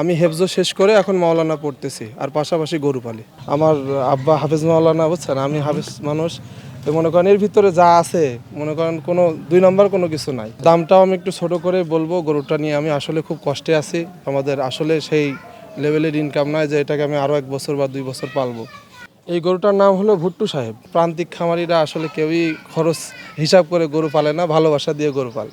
আমি হেফজো শেষ করে এখন মাওলানা পড়তেছি, আর পাশাপাশি গরু পালি। আমার আব্বা হাফেজ মাওলানা, বুঝছেন? আমি হাফেজ মানুষ। তো মনে করেন এর ভিতরে যা আছে, মনে করেন কোনো, দুই নম্বর কোনো কিছু নাই। দামটাও আমি একটু ছোট করে বলব, গরুটা নিয়ে আমি আসলে খুব কষ্টে আছি। আমাদের আসলে সেই লেভেলের ইনকাম নাই যে এটাকে আমি আরও এক বছর বা দুই বছর পালবো। এই গরুটার নাম হলো ভুট্টু সাহেব। প্রান্তিক খামারিরা আসলে কেউই খরচ হিসাব করে গরু পালে না, ভালোবাসা দিয়ে গরু পালে।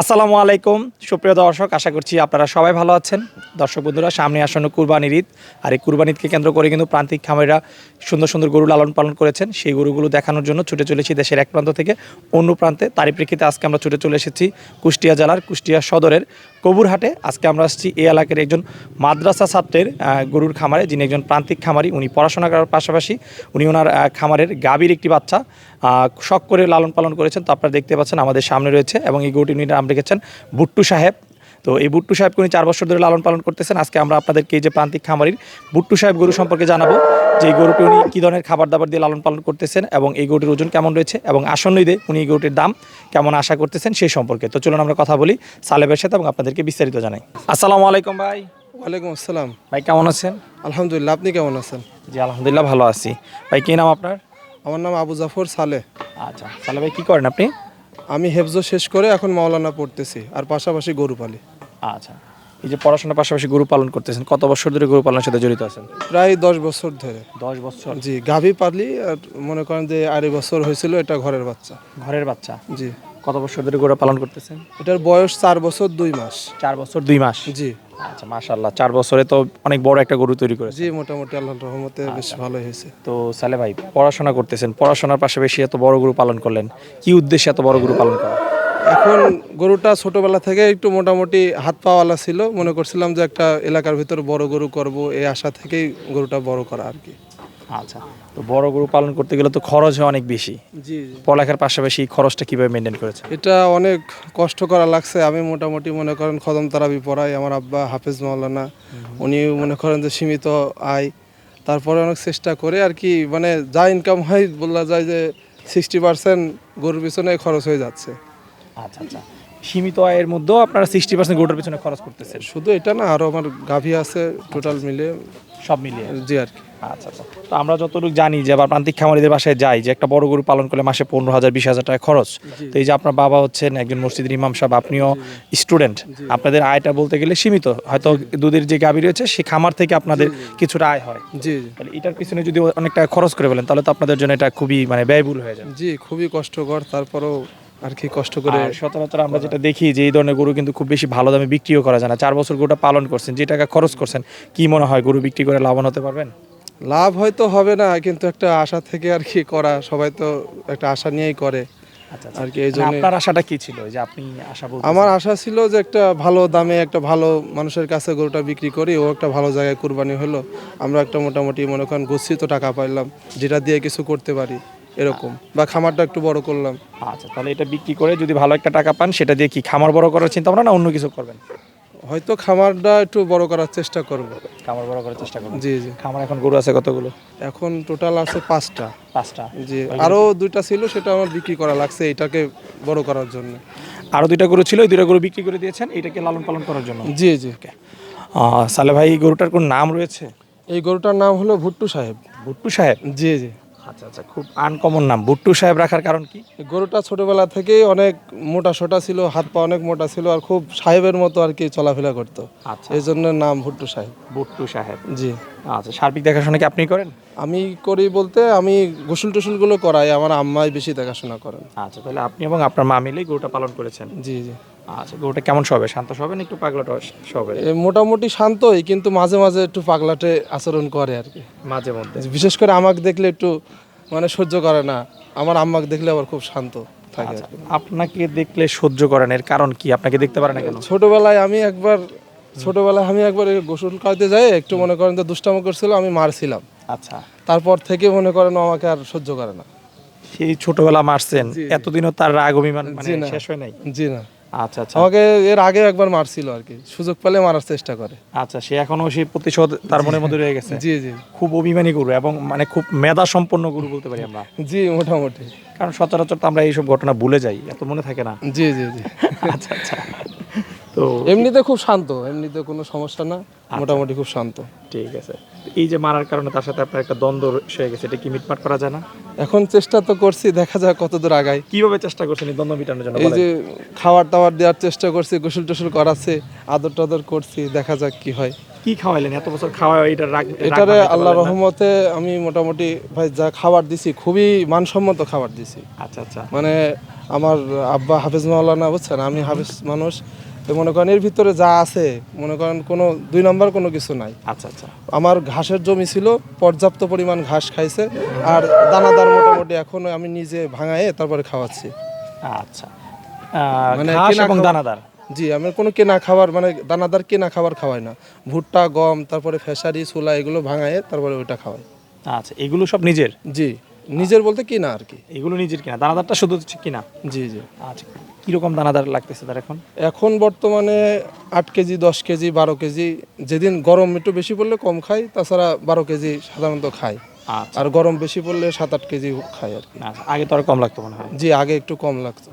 আসসালামু আলাইকুম। সুপ্রিয় দর্শক, আশা করছি আপনারা সবাই ভালো আছেন। দর্শক বন্ধুরা, সামনে আসন্ন কুরবানির ঈদ। আর এই কুরবানি ঈদকে কেন্দ্র করে কিন্তু প্রান্তিক খামারিরা সুন্দর সুন্দর গরু লালন পালন করেছেন। সেই গরুগুলো দেখানোর জন্য ছুটে চলেছি দেশের এক প্রান্ত থেকে অন্য প্রান্তে। তারই প্রেক্ষিতে আজকে আমরা ছুটে চলে এসেছি কুষ্টিয়া জেলার, কুষ্টিয়া সদরের কবুরহাটে আজকে আমরা আসছি এই এলাকার একজন মাদ্রাসা ছাত্রের গরুর খামারে, যিনি একজন প্রান্তিক খামারি। উনি পড়াশোনা করার পাশাপাশি উনি ওনার খামারের গাভীর একটি বাচ্চা শখ করে লালন পালন করেছেন। তো আপনারা দেখতে পাচ্ছেন আমাদের সামনে রয়েছে এবং এই গরুটি উনি নাম রেখেছেন বুট্টু সাহেব। তো এই বুট্টু সাহেবকে উনি চার বছর ধরে লালন পালন করতেছেন? আজকে আমরা আপনাদেরকে এই যে প্রান্তিক খামারির বুট্টু সাহেব গরু সম্পর্কে জানাব যে এই গরুটি উনি কী ধরনের খাবার দাবার দিয়ে লালন পালন করতেছেন এবং এই গরুটির ওজন কেমন রয়েছে এবং আসন্ন ঈদে উনি এই গরুটির দাম কেমন আশা করতেছেন সেই সম্পর্কে। তো চলুন আমরা কথা বলি সালেবের সাথে এবং আপনাদেরকে বিস্তারিত জানাই। আসসালামু আলাইকুম ভাই। ওয়ালাইকুম আসসালাম। ভাই কেমন আছেন? আলহামদুলিল্লাহ আপনি কেমন আছেন? জি আলহামদুলিল্লাহ ভালো আছি। ভাই কী নাম আপনার? আমার নাম আবু জাফর সালে। আচ্ছা সালে ভাই কী করেন আপনি? আমি হেফজো শেষ করে এখন মাওলানা পড়তেছি আর পাশাপাশি গরু পালি। আচ্ছা। এই যে পড়াশোনার পাশাপাশি গরু পালন করতেছেন কত বছর ধরে গরু পালনের সাথে জড়িত আছেন? প্রায় দশ বছর ধরে। দশ বছর? জি গাভী পালি আর মনে করেন যে আড়াই বছর হয়েছিল এটা ঘরের বাচ্চা। ঘরের বাচ্চা? জি। কত বছর ধরে গরু পালন করতেছেন? এটার বয়স চার বছর দুই মাস। চার বছর দুই মাস? জি। আচ্ছা মাশাল্লাহ চার বছরে তো অনেক বড় একটা গরু তৈরি করেছে জি মোটামুটি আল্লাহর রহমতে বেশ ভালোই হয়েছে। তো সালে ভাই পড়াশোনা করতেছেন পড়াশোনার পাশাপাশি এত বড় গরু পালন করলেন কি উদ্দেশ্যে এত বড় গরু পালন করা এখন গরুটা ছোটবেলা থেকে একটু মোটামুটি হাত পাওয়ালা ছিল। মনে করছিলাম যে একটা এলাকার ভিতর বড় গরু করব এই আশা থেকেই গরুটা বড় করা আর কি। আচ্ছা তো বড় গরু পালন করতে গেলে তো খরচ হয় অনেক বেশি। জি পড়ালেখার পাশাপাশি এই খরচটা কীভাবে মেনটেন করেছে এটা অনেক কষ্ট করা লাগছে। আমি মোটামুটি মনে করেন খদম তারাবি পড়াই। আমার আব্বা হাফেজ মাওলানা উনি মনে করেন যে সীমিত আয়। তারপরে অনেক চেষ্টা করে আর কি মানে যা ইনকাম হয় বলা যায় যে সিক্সটি পার্সেন্ট গরুর পিছনে খরচ হয়ে যাচ্ছে। আচ্ছা আচ্ছা। সীমিত আয়ের মধ্যেও আপনারা সিক্সটি পার্সেন্ট গরুর পিছনে খরচ করতেছেন। শুধু এটা না আরও আমার গাভী আছে টোটাল মিলে সব মিলিয়ে? জি আর কি। আচ্ছা আচ্ছা। তো আমরা যতটুকু জানি যে আবার প্রান্তিক খামারিদের বাসায় যাই যে একটা বড় গরু পালন করলে মাসে পনেরো হাজার বিশ হাজার টাকা খরচ। তো এই যে আপনার বাবা হচ্ছেন একজন মসজিদের ইমাম সাহেব আপনিও স্টুডেন্ট আপনাদের আয়টা বলতে গেলে সীমিত। হয়তো দুধের যে গাভী রয়েছে সে খামার থেকে আপনাদের কিছুটা আয় হয়। জি তাহলে এটার পিছনে যদি অনেক টাকা খরচ করে ফেলেন তাহলে তো আপনাদের জন্য এটা খুবই মানে ব্যয়বহুল হয়ে যাবে। জি খুবই কষ্টকর। তারপরেও আর কি কষ্ট করে সচরাচর আমরা যেটা দেখি যে এই ধরনের গরু কিন্তু খুব বেশি ভালো দামে বিক্রিও করা যায় না। চার বছর গরুটা পালন করছেন যে টাকা খরচ করছেন কি মনে হয় গরু বিক্রি করে লাভবান হতে পারবেন? লাভ হয়তো হবে না কিন্তু একটা আশা থেকে আর কি করা সবাই তো একটা আশা নিয়েই করে। আচ্ছা আর কি এই মানে জন্য আপনার আশাটা কি ছিল? যে আপনি আশা বলতে আমার আশা ছিল যে একটা ভালো দামে একটা ভালো মানুষের কাছে গরুটা বিক্রি করি ও একটা ভালো জায়গায় কুরবানি হলো। আমরা একটা মোটামুটি মনে করেন গচ্ছিত টাকা পাইলাম যেটা দিয়ে কিছু করতে পারি। এরকম। বা খামারটা একটু বড় করলাম। আচ্ছা তাহলে এটা বিক্রি করে যদি ভালো একটা টাকা পান সেটা দিয়ে কি খামার বড় করার চিন্তা ভাবনা না অন্য কিছু করবেন? হয়তো খামারটা একটু বড় করার চেষ্টা করব। খামার বড় করার চেষ্টা করবেন? জি জি। খামার এখন গরু আছে কতগুলো? এখন টোটাল আছে পাঁচটা। পাঁচটা? জি আরও দুইটা ছিল সেটা আমার বিক্রি করা লাগছে এটাকে বড় করার জন্য। আরও দুইটা গরু ছিল ওই দুইটা গরু বিক্রি করে দিয়েছেন এটাকে লালন পালন করার জন্য? জি জি। আহ, সালে ভাই এই গরুটার কোন নাম রয়েছে? এই গরুটার নাম হলো ভুট্টু সাহেব। ভুট্টু সাহেব? জি জি। আচ্ছা আচ্ছা খুব আনকমন নাম। ভুট্টু সাহেব রাখার কারণ কি? গরুটা ছোটবেলা থেকেই অনেক মোটা সোটা ছিল হাত পা অনেক মোটা ছিল আর খুব সাহেবের মতো আর কি চলাফেরা করতো। আচ্ছা। এই জন্য নাম ভুট্টু সাহেব। ভুট্টু সাহেব। জি। আচ্ছা সার্বিক দেখাশোনা কি আপনি করেন? আমি করি বলতে আমি গোসল টোসলগুলো করাই আমার আম্মাই বেশি দেখাশোনা করেন। আচ্ছা তাহলে আপনি এবং আপনার মা মিলেই গরুটা পালন করেছেন। জি জি। আচ্ছা গরুটা কেমন সবে? শান্ত সবে না একটু পাগলাটা সবে? এ মোটামুটি শান্তই কিন্তু মাঝে মাঝে একটু পাগলাটে আচরণ করে আর কি। মাঝে মধ্যে। বিশেষ করে আমাকে দেখলে একটু মানে সহ্য করে না। আমার আম্মাকে দেখলে আবার খুব শান্ত থাকে আর আচ্ছা কি। আপনাকে দেখলে সহ্য করেন এর কারণ কি? আপনাকে দেখতে পারে না কেন? ছোটবেলায় আমি একবার ছোটবেলায় আমি একবার এই গোসল কাইতে যাই একটু মনে করেন যে দুষ্টামো করছিল আমি মারছিলাম। আচ্ছা। তারপর থেকে মনে করেন ও আমাকে আর সহ্য করে না। সেই ছোটবেলা মারছেন এতদিনও তার রাগ অভিমান মানে জি না। শেষ হয় নাই? জি না। আচ্ছা আচ্ছা। আমাকে এর আগে একবার মারছিল আর কি। সুযোগ পেলে মারার চেষ্টা করে। আচ্ছা সে এখনও সেই প্রতিশোধ তার মনের মধ্যে রয়ে গেছে। জি জি। খুব অভিমানী গুরু এবং মানে খুব মেধা সম্পন্ন গুরু বলতে পারি আমরা। জি মোটামুটি। কারণ সচরাচর তো আমরা এইসব ঘটনা ভুলে যাই এত মনে থাকে না। জি জি জি। আচ্ছা আচ্ছা। তো এমনিতে খুব শান্ত এমনিতে কোনো সমস্যা না মোটামুটি খুব শান্ত। ঠিক আছে। এই যে মারার কারণে তার সাথে আপনার একটা দ্বন্দ্ব হয়ে গেছে এটা কি মিটমাট করা যায় না? এখন চেষ্টা তো করছি দেখা যাক কতদূর আগায়। কীভাবে চেষ্টা করছেন এই দ্বন্দ্ব মিটানোর জন্য? এই যে খাবার টাবার দেওয়ার চেষ্টা করছি গোসল টোসল করাচ্ছে আদর টাদর করছি দেখা যাক কি হয়। কি খাওয়াইলেন? এত বছর খাওয়া এটা রাগ এটারে আল্লাহ রহমতে আমি মোটামুটি ভাই যা খাবার দিছি খুবই মানসম্মত খাবার দিছি। আচ্ছা আচ্ছা। মানে আমার আব্বা হাফেজ মাওলানা বুঝছেন? আমি হাফেজ মানুষ তো মনে করেন এর ভিতরে যা আছে মনে করেন কোনো দুই নম্বর কোনো কিছু নাই। আচ্ছা আচ্ছা। আমার ঘাসের জমি ছিল পর্যাপ্ত পরিমাণ ঘাস খাইছে আর দানাদার মোটামুটি এখনও আমি নিজে ভাঙায়ে তারপরে খাওয়াচ্ছি। আচ্ছা। মানে ঘাস এবং দানাদার? জি আমি কোনো কেনা খাবার মানে দানাদার কেনা খাবার খাওয়াই না। ভুট্টা গম তারপরে ফেসারি ছোলা এগুলো ভাঙায় তারপরে ওইটা খাওয়াই। আচ্ছা এগুলো সব নিজের? জি। নিজের বলতে কিনা আর কি। এগুলো নিজের কিনা দানাদারটা শুধু হচ্ছে কিনা? জি জি। আচ্ছা কীরকম দানাদার লাগতেছে তার এখন? এখন বর্তমানে আট কেজি দশ কেজি বারো কেজি যেদিন গরম একটু বেশি পড়লে কম খাই তাছাড়া বারো কেজি সাধারণত খাই। আচ্ছা। আর গরম বেশি পড়লে সাত আট কেজি খাই আর কি। আচ্ছা, আগে তো আর কম লাগতো মনে হয়। জি আগে একটু কম লাগতো।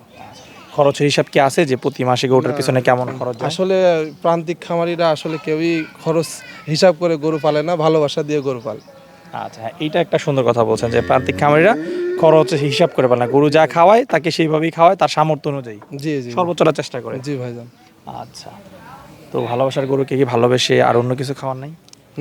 খরচের হিসাব কি আছে যে প্রতি মাসে গরুটার পিছনে কেমন খরচ আসলে প্রান্তিক খামারিরা আসলে কেউই খরচ হিসাব করে গরু পালে না ভালোবাসা দিয়ে গরু পালে। আচ্ছা হ্যাঁ, এইটা একটা সুন্দর কথা বলছেন যে প্রান্তিক খামারিরা খরচের হিসাব করে পারে না। গরু যা খাওয়ায় তাকে সেইভাবেই খাওয়ায় তার সামর্থ্য অনুযায়ী। জি জি। সর্বোচ্চটা চেষ্টা করে। জি ভাইজান। আচ্ছা তো ভালোবাসার গরুকে কি ভালোবেসে আর অন্য কিছু খাওয়ার নাই?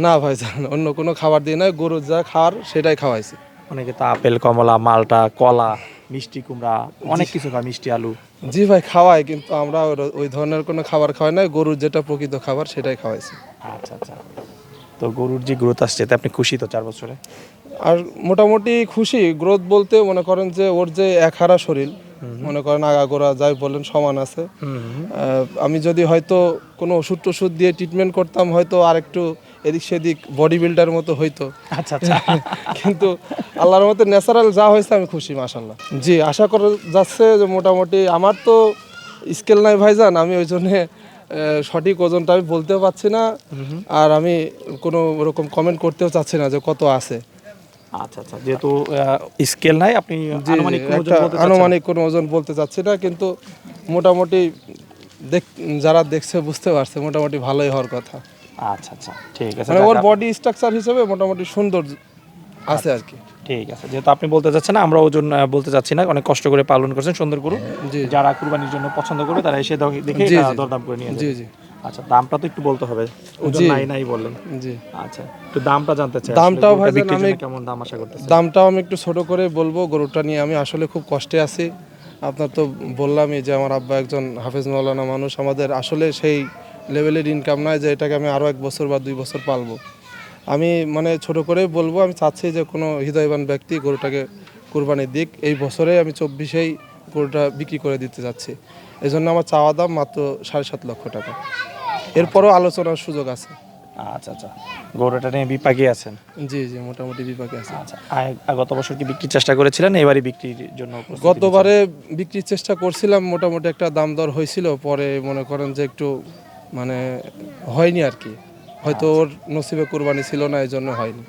না ভাইজান অন্য কোনো খাবার দিয়ে নয় গরু যা খাওয়ার সেটাই খাওয়াইছি। অনেকে তো আপেল কমলা মালটা কলা মিষ্টি কুমড়া অনেক কিছু খায় মিষ্টি আলু। জি ভাই খাওয়াই কিন্তু আমরা ওই ধরনের কোনো খাবার খাওয়াই না গরুর যেটা প্রকৃত খাবার সেটাই খাওয়াইছি। আচ্ছা আচ্ছা। তো গরুর যে গ্রোথ আসছে তে আপনি খুশি তো চার বছরে? আর মোটামুটি খুশি। গ্রোথ বলতে মনে করেন যে ওর যে এক হারা শরীর মনে করেন আগাগোড়া যাই বলেন সমান আছে। আমি যদি হয়তো কোনো ওষুধ টষুধ দিয়ে ট্রিটমেন্ট করতাম হয়তো আর একটু এদিক সেদিক বডি বিল্ডার মতো হইতো। আচ্ছা আচ্ছা। কিন্তু আল্লাহর মতো ন্যাচারাল যা হয়েছে আমি খুশি মাসাল্লাহ জি আশা করা যাচ্ছে যে মোটামুটি আমার তো স্কেল নাই ভাইজান আমি ওই জন্যে সঠিক ওজনটা আমি বলতেও পারছি না। আর আমি কোনো রকম কমেন্ট করতেও চাচ্ছি না যে কত আছে। আচ্ছা আচ্ছা যেহেতু স্কেল নাই আপনি আনুমানিক কোনো ওজন বলতে আনুমানিক কোনো ওজন বলতে চাচ্ছি না কিন্তু মোটামুটি দেখ যারা দেখছে বুঝতে পারছে মোটামুটি ভালোই হওয়ার কথা। আচ্ছা আচ্ছা ঠিক আছে মানে ওর বডি স্ট্রাকচার হিসেবে মোটামুটি সুন্দর আছে আর কি। ঠিক আছে যেহেতু আপনি বলতে চাচ্ছেন না আমরা ওজন বলতে চাচ্ছি না অনেক কষ্ট করে পালন করছেন সুন্দর গরু। যারা কুরবানির জন্য পছন্দ করবে তারা এসে দেখে। দরদাম করে নিয়ে জি জি। আচ্ছা দামটা তো একটু বলতে হবে ওজন নাই নাই বললেন। জি। আচ্ছা দামটা জানতে চাই দামটাও জন্য আমি- কেমন দাম আশা করতেছেন? দামটাও আমি একটু ছোট করে বলব গরুটা নিয়ে আমি আসলে খুব কষ্টে আছি। আপনার তো বললামই যে আমার আব্বা একজন হাফেজ মাওলানা মানুষ আমাদের আসলে সেই লেভেলের ইনকাম নয় যে এটাকে আমি আরও এক বছর বা দুই বছর পালবো। আমি মানে ছোট করে বলব আমি চাচ্ছি যে কোনো হৃদয়বান ব্যক্তি গরুটাকে কোরবানি দিক। এই বছরে আমি চব্বিশেই গরুটা বিক্রি করে দিতে যাচ্ছি। এই জন্য আমার চাওয়া দাম মাত্র সাড়ে সাত লক্ষ টাকা। এরপরও আলোচনার সুযোগ আছে। আচ্ছা আচ্ছা। গরুটা নিয়ে বিপাকে আছেন? জি জি মোটামুটি বিপাকে আছে। আচ্ছা গত বছর কি বিক্রির চেষ্টা করেছিলেন? এবারে বিক্রির জন্য গতবারে বিক্রির চেষ্টা করছিলাম মোটামুটি একটা দাম দর হয়েছিল। পরে মনে করেন যে একটু মানে হয়নি আর কি। হয়তো ওর নসিবে কোরবানি ছিল না এই জন্য হয়নি।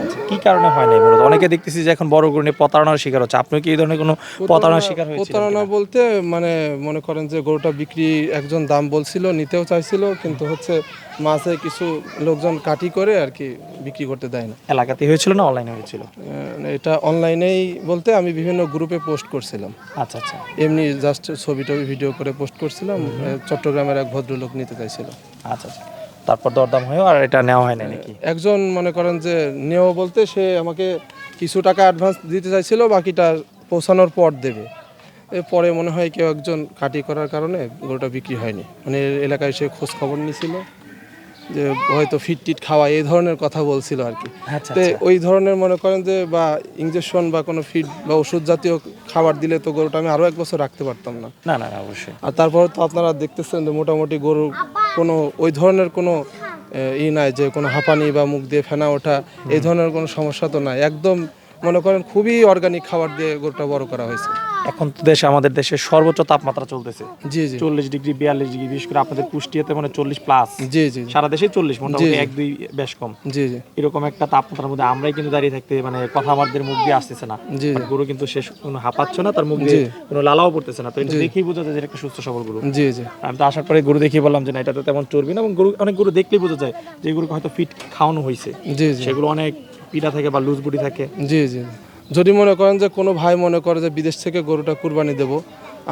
আচ্ছা কি কারণে হয় নাই মূলত অনেকে দেখতেছি যে এখন বড় গরু প্রতারণার শিকার হচ্ছে। আপনি কি এই ধরনের কোনো প্রতারণার শিকার হয়েছে প্রতারণা বলতে মানে মনে করেন যে গরুটা বিক্রি একজন দাম বলছিল নিতেও চাইছিল কিন্তু হচ্ছে মাঝে কিছু লোকজন কাটি করে আর কি বিক্রি করতে দেয় না। এলাকাতে হয়েছিল না অনলাইনে হয়েছিল? এটা অনলাইনেই বলতে আমি বিভিন্ন গ্রুপে পোস্ট করছিলাম। আচ্ছা আচ্ছা। এমনি জাস্ট ছবি টবি ভিডিও করে পোস্ট করছিলাম। চট্টগ্রামের এক ভদ্রলোক নিতে চাইছিল। আচ্ছা আচ্ছা। তারপর দরদাম হয়েও আর এটা নেওয়া হয় না নাকি? একজন মনে করেন যে নেও বলতে সে আমাকে কিছু টাকা অ্যাডভান্স দিতে চাইছিল বাকিটা পৌঁছানোর পর দেবে। পরে মনে হয় কেউ একজন কাটি করার কারণে গরুটা বিক্রি হয়নি। মানে এলাকায় সে খোঁজ খবর নিয়েছিল যে হয়তো ফিট টিট খাওয়া এই ধরনের কথা বলছিল আর কি। আচ্ছা তো ওই ধরনের মনে করেন যে বা ইঞ্জেকশন বা কোনো ফিড বা ওষুধ জাতীয় খাবার দিলে তো গরুটা আমি আরও এক বছর রাখতে পারতাম না। না না না অবশ্যই। আর তারপরে তো আপনারা দেখতেছেন যে মোটামুটি গরু কোনো, ওই ধরনের কোনো ই নাই যে কোনো হাঁপানি বা মুখ দিয়ে ফেনা ওঠা, এই ধরনের কোনো সমস্যা তো নাই। একদম মনে করেন খুবই অর্গানিক খাবার দিয়ে গরুটা বড় করা হয়েছে। এখন তো দেশে আমাদের দেশে সর্বোচ্চ তাপমাত্রা চলতেছে। জি জি। চল্লিশ ডিগ্রি বিয়াল্লিশ ডিগ্রি বিশেষ করে আপনাদের কুষ্টিয়াতে মানে চল্লিশ প্লাস জি জি সারা দেশে চল্লিশ মোটামুটি। এক দুই বেশ কম। জি জি। এরকম একটা তাপমাত্রার মধ্যে আমরাই কিন্তু দাঁড়িয়ে থাকতে মানে কথা আমাদের মুখ দিয়ে আসতেছে না। জি গরু কিন্তু শেষ কোনো হাঁপাচ্ছে না তার মুখ দিয়ে কোনো লালাও পড়তেছে না। তো এটা দেখেই বোঝা যায় যে একটা সুস্থ সবল গরু। জি জি। আমি তো আসার পরে গরু দেখেই বললাম যে না এটা তো তেমন চর্বি না। এবং গরু অনেক গরু দেখলেই বোঝা যায় যে গরুকে হয়তো ফিট খাওয়ানো হয়েছে। জি জি। সেগুলো অনেক পিঠা থাকে বা লুজ বুটি থাকে। জি জি। যদি মনে করেন যে কোনো ভাই মনে করে যে বিদেশ থেকে গরুটা কুরবানি দেব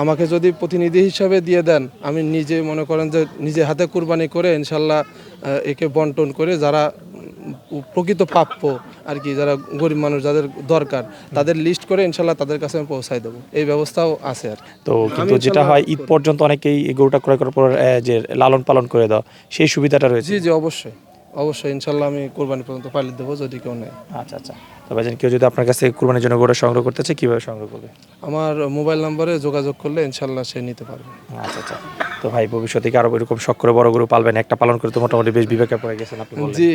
আমাকে যদি প্রতিনিধি হিসাবে দিয়ে দেন আমি নিজে মনে করেন যে নিজে হাতে কুরবানি করে ইনশাল্লাহ একে বন্টন করে যারা প্রকৃত প্রাপ্য আর কি যারা গরিব মানুষ যাদের দরকার তাদের লিস্ট করে ইনশাল্লাহ তাদের কাছে আমি পৌঁছাই দেবো। এই ব্যবস্থাও আছে আর তো কিন্তু যেটা হয় ঈদ পর্যন্ত অনেকেই গরুটা ক্রয় করার পর যে লালন পালন করে দাও সেই সুবিধাটা রয়েছে। জি জি অবশ্যই। অবশ্যই ইনশাল্লাহ আমি কোরবানি পর্যন্ত পালিয়ে দেবো যদি কেউ নেয়। আচ্ছা আচ্ছা। তবে যেন কেউ যদি আপনার কাছে কুরবানির জন্য গরু সংগ্রহ করতে চায় কীভাবে সংগ্রহ করবে? আমার মোবাইল নম্বরে যোগাযোগ করলে ইনশাল্লাহ সে নিতে পারবে। আচ্ছা আচ্ছা। তো ভাই ভবিষ্যতে কি আরও এরকম শখ করে বড় গরু পালবেন? একটা পালন করে তো মোটামুটি বেশ বিবেকে পড়ে গেছেন আপনি। জি।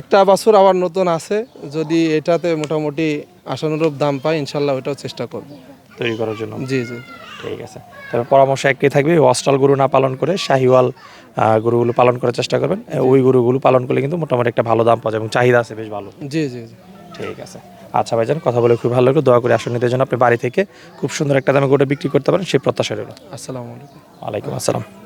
একটা বাছুর আবার নতুন আছে যদি এটাতে মোটামুটি আশানুরূপ দাম পাই ইনশাল্লাহ ওটাও চেষ্টা করব। তৈরি করার জন্য। জি জি। ঠিক আছে। তাহলে পরামর্শ একই থাকবে অস্ট্রাল গরু না পালন করে শাহিওয়াল গুরুগুলো গরুগুলো পালন করার চেষ্টা করবেন। ওই গরুগুলো পালন করলে কিন্তু মোটামুটি একটা ভালো দাম পাওয়া যায় এবং চাহিদা আছে বেশ ভালো। জি জি জি। ঠিক আছে। আচ্ছা ভাই যান কথা বলে খুব ভালো লাগল। দোয়া করে আসন নিতে জন্য আপনি বাড়ি থেকে খুব সুন্দর একটা দামে গোটা বিক্রি করতে পারেন সেই প্রত্যাশা রইল। আসসালামু আলাইকুম। ওয়ালাইকুম আসসালাম।